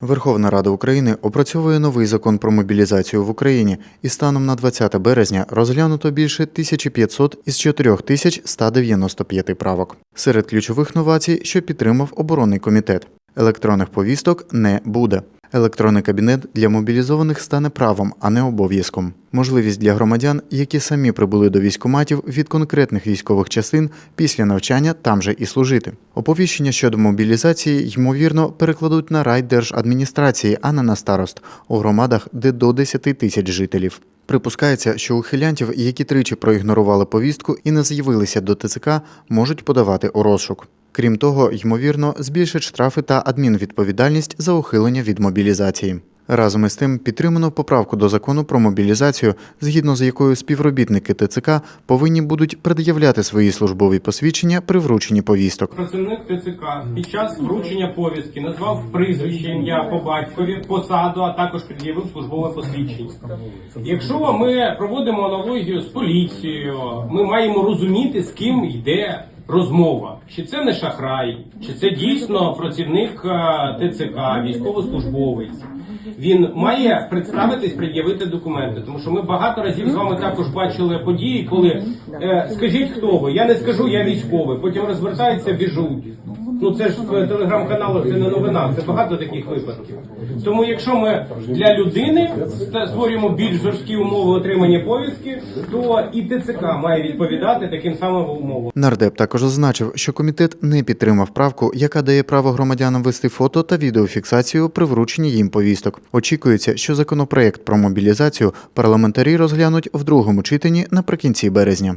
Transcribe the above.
Верховна Рада України опрацьовує новий закон про мобілізацію в Україні, і станом на 20 березня розглянуто більше 1500 із 4195 правок. Серед ключових новацій, що підтримав оборонний комітет. Електронних повісток не буде. Електронний кабінет для мобілізованих стане правом, а не обов'язком. Можливість для громадян, які самі прибули до військкоматів від конкретних військових частин після навчання там же і служити. Оповіщення щодо мобілізації ймовірно перекладуть на райдержадміністрації, а не на старост у громадах, де до 10 тисяч жителів. Припускається, що ухилянтів, які тричі проігнорували повістку і не з'явилися до ТЦК, можуть подавати у розшук. Крім того, ймовірно, збільшать штрафи та адмінвідповідальність за ухилення від мобілізації. Разом із тим підтримано поправку до закону про мобілізацію, згідно з якою співробітники ТЦК повинні будуть пред'являти свої службові посвідчення при врученні повісток. Працівник ТЦК під час вручення повістки назвав прізвище, ім'я по батькові, посаду, а також пред'явив службове посвідчення. Якщо ми проводимо аналогію з поліцією, ми маємо розуміти, з ким йде розмова. Чи це не шахрай, чи це дійсно працівник е, ТЦК, військовослужбовець. Він має представитись, пред'явити документи, тому що ми багато разів з вами також бачили події, коли е, скажіть, хто ви? Я не скажу, я військовий. Потім розвертаються, біжуть. Ну це ж в телеграм-каналах це не новина, це багато таких випадків. Тому, якщо ми для людини створюємо більш жорсткі умови отримання повістки, то і ТЦК має відповідати таким самим умовам. Нардеп також зазначив, що комітет не підтримав правку, яка дає право громадянам вести фото та відеофіксацію при врученні їм повісток. Очікується, що законопроект про мобілізацію парламентарі розглянуть в другому читанні наприкінці березня.